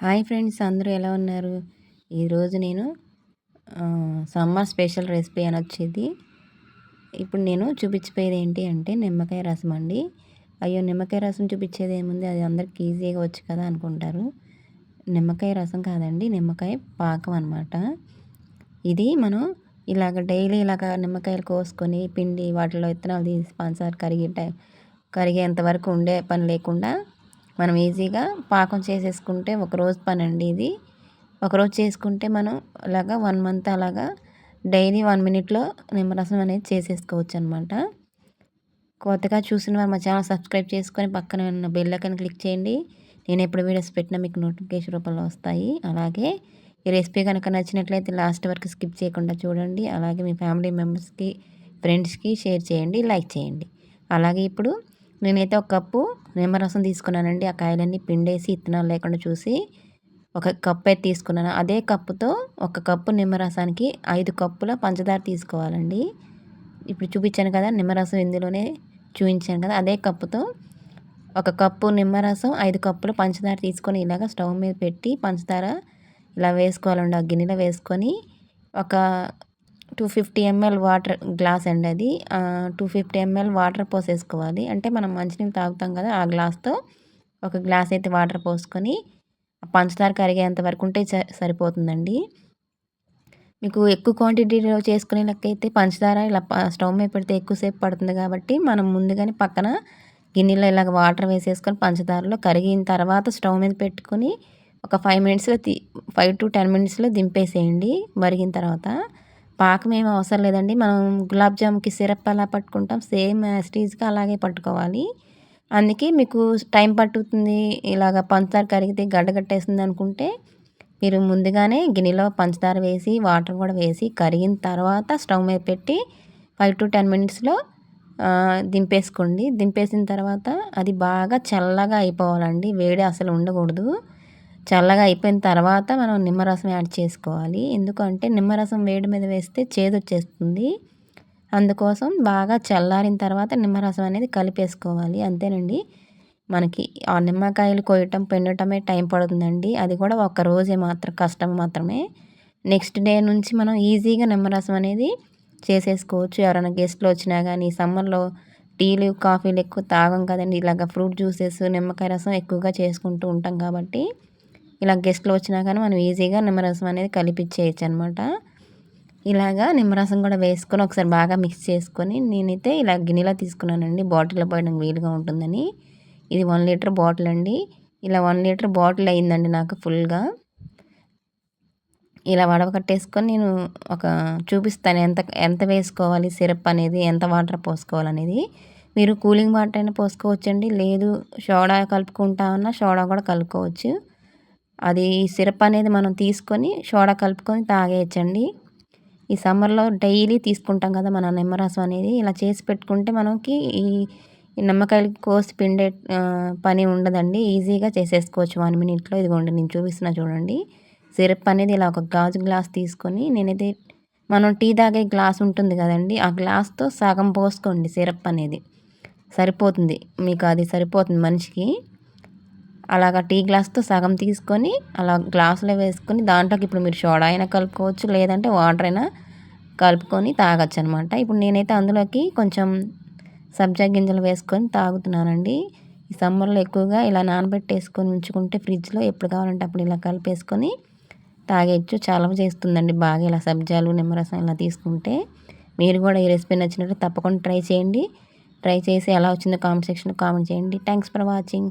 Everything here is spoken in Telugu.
హాయ్ ఫ్రెండ్స్ అందరూ ఎలా ఉన్నారు? ఈరోజు నేను సమ్మర్ స్పెషల్ రెసిపీ అని వచ్చేది. ఇప్పుడు నేను చూపించిపోయేది ఏంటి అంటే నిమ్మకాయ రసం అండి. అయ్యో నిమ్మకాయ రసం చూపించేది ఏముంది? అది అందరికి ఈజీగా వచ్చు కదా అనుకుంటారు. నిమ్మకాయ రసం కాదండి నిమ్మకాయ పాకం అనమాట ఇది మనం ఇలాగ డైలీ ఇలాగ నిమ్మకాయలు కోసుకొని పిండి వాటిలో విత్తనాలు తీసి పంచదార కరిగే కరిగేంత వరకు ఉండే పని లేకుండా మనం ఈజీగా పాకం చేసేసుకుంటే ఒక రోజు పని అండి ఇది ఒకరోజు చేసుకుంటే మనం అలాగా వన్ మంత్ అలాగా డైలీ వన్ మినిట్లో నిమ్మరసం అనేది చేసేసుకోవచ్చు అనమాట కొత్తగా చూసిన వారు మా ఛానల్ సబ్స్క్రైబ్ చేసుకొని పక్కన ఉన్న బెల్ ఐకాన్ క్లిక్ చేయండి. నేను ఎప్పుడు వీడియోస్ పెట్టినా మీకు నోటిఫికేషన్ రూపంలో వస్తాయి. అలాగే ఈ రెసిపీ కనుక నచ్చినట్లయితే లాస్ట్ వరకు స్కిప్ చేయకుండా చూడండి. అలాగే మీ ఫ్యామిలీ మెంబర్స్కి ఫ్రెండ్స్కి షేర్ చేయండి లైక్ చేయండి. అలాగే ఇప్పుడు నేనైతే ఒక కప్పు నిమ్మరసం తీసుకున్నానండి. ఆ కాయలన్నీ పిండేసి ఇత్తనాలు లేకుండా చూసి ఒక కప్పు అయితే తీసుకున్నాను. అదే కప్పుతో ఒక కప్పు నిమ్మరసానికి ఐదు కప్పుల పంచదార తీసుకోవాలండి. ఇప్పుడు చూపించాను కదా నిమ్మరసం ఇందులోనే చూపించాను కదా అదే కప్పుతో ఒక కప్పు నిమ్మరసం ఐదు కప్పులు పంచదార తీసుకొని ఇలాగ స్టవ్ మీద పెట్టి పంచదార ఇలా వేసుకోవాలండి. ఆ గిన్నెలో వేసుకొని ఒక two fifty ML water glass అండి అది. టూ ఫిఫ్టీ ఎంఎల్ వాటర్ పోసేసుకోవాలి. అంటే మనం మంచినీళ్ళు తాగుతాం కదా ఆ గ్లాస్తో ఒక గ్లాస్ అయితే వాటర్ పోసుకొని పంచదార కరిగేంత వరకు ఉంటే సరిపోతుందండి. మీకు ఎక్కువ క్వాంటిటీలో చేసుకునే లెక్కైతే పంచదార ఇలా స్టవ్ మీద పెడితే ఎక్కువసేపు పడుతుంది కాబట్టి మనం ముందుగానే పక్కన గిన్నెలో ఇలాగ వాటర్ వేసేసుకొని పంచదారలో కరిగిన తర్వాత స్టవ్ మీద పెట్టుకొని ఒక ఫైవ్ మినిట్స్లో ఫైవ్ టు టెన్ మినిట్స్లో దింపేసేయండి. మరిగిన తర్వాత పాకం ఏమి అవసరం లేదండి. మనం గులాబ్ జామ్కి సిరప్ అలా పట్టుకుంటాం. సేమ్ స్టీజ్గా అలాగే పట్టుకోవాలి. అందుకే మీకు టైం పట్టుతుంది. ఇలాగ పంచదార కరిగితే గడ్డగట్టేస్తుంది అనుకుంటే మీరు ముందుగానే గిన్నెలో పంచదార వేసి వాటర్ కూడా వేసి కరిగిన తర్వాత స్టవ్ మీద పెట్టి ఫైవ్ టు టెన్ మినిట్స్లో దింపేసుకోండి. దింపేసిన తర్వాత అది బాగా చల్లగా అయిపోవాలండి. వేడి అసలు ఉండకూడదు. చల్లగా అయిపోయిన తర్వాత మనం నిమ్మరసం యాడ్ చేసుకోవాలి. ఎందుకంటే నిమ్మరసం వేడి మీద వేస్తే చేదు వచ్చేస్తుంది. అందుకోసం బాగా చల్లారిన తర్వాత నిమ్మరసం అనేది కలిపేసుకోవాలి. అంతేనండి. మనకి ఆ నిమ్మకాయలు కొయ్యటం పిండటమే టైం పడుతుందండి. అది కూడా ఒక రోజే మాత్రం కష్టం మాత్రమే. నెక్స్ట్ డే నుంచి మనం ఈజీగా నిమ్మరసం అనేది చేసేసుకోవచ్చు. ఎవరైనా గెస్ట్లు వచ్చినా కానీ సమ్మర్లో టీలు కాఫీలు ఎక్కువ తాగం కదండి. ఇలాగ ఫ్రూట్ జ్యూసెస్ నిమ్మకాయ రసం ఎక్కువగా చేసుకుంటూ ఉంటాం కాబట్టి. ఇలా గెస్ట్లు వచ్చినా కానీ మనం ఈజీగా నిమ్మరసం అనేది కలిపిచ్చేయచ్చు అనమాట ఇలాగా నిమ్మరసం కూడా వేసుకొని ఒకసారి బాగా మిక్స్ చేసుకొని నేనైతే ఇలా గిన్నెలో తీసుకున్నానండి. బాటిల్లో పోయడానికి వీలుగా ఉంటుందని. ఇది వన్ లీటర్ బాటిల్ అండి. ఇలా వన్ లీటర్ బాటిల్ అయిందండి నాకు ఫుల్గా. ఇలా వడవకట్టేసుకొని నేను ఒక చూపిస్తాను ఎంత ఎంత వేసుకోవాలి సిరప్ అనేది ఎంత వాటర్ పోసుకోవాలనేది. మీరు కూలింగ్ వాటర్ అయినా పోసుకోవచ్చండి. లేదు సోడా కలుపుకుంటా సోడా కూడా కలుపుకోవచ్చు. అది సిరప్ అనేది మనం తీసుకొని సోడా కలుపుకొని తాగేయచ్చండి. ఈ సమ్మర్లో డైలీ తీసుకుంటాం కదా మన నిమ్మరసం అనేది. ఇలా చేసి పెట్టుకుంటే మనకి ఈ నిమ్మకాయలు కోసి పిండే పని ఉండదండి. ఈజీగా చేసేసుకోవచ్చు వన్ మినిట్లో. ఇదిగోండి నేను చూపిస్తున్నా చూడండి. సిరప్ అనేది ఇలా ఒక గాజు గ్లాస్ తీసుకొని నేనైతే మనం టీ తాగే గ్లాస్ ఉంటుంది కదండి. ఆ గ్లాస్తో సగం పోసుకోండి సిరప్ అనేది. సరిపోతుంది. మీకు అది సరిపోతుంది మనిషికి. అలాగ టీ గ్లాస్తో సగం తీసుకొని అలా గ్లాసులో వేసుకొని దాంట్లోకి ఇప్పుడు మీరు సోడా అయినా కలుపుకోవచ్చు లేదంటే వాటర్ అయినా కలుపుకొని తాగొచ్చు అనమాట ఇప్పుడు నేనైతే అందులోకి కొంచెం సబ్జా గింజలు వేసుకొని తాగుతున్నానండి. ఈ సమ్మర్లో ఎక్కువగా ఇలా నానబెట్టేసుకొని ఉంచుకుంటే ఫ్రిడ్జ్లో ఎప్పుడు కావాలంటే అప్పుడు ఇలా కలిపేసుకొని తాగేయచ్చు. చాలా చేస్తుందండి బాగా ఇలా సబ్జాలు నిమ్మరసం ఇలా తీసుకుంటే. మీరు కూడా ఈ రెసిపీ నచ్చినట్టు తప్పకుండా ట్రై చేయండి. ట్రై చేసి ఎలా వచ్చిందో కామెంట్ సెక్షన్లో కామెంట్ చేయండి. Thanks for watching.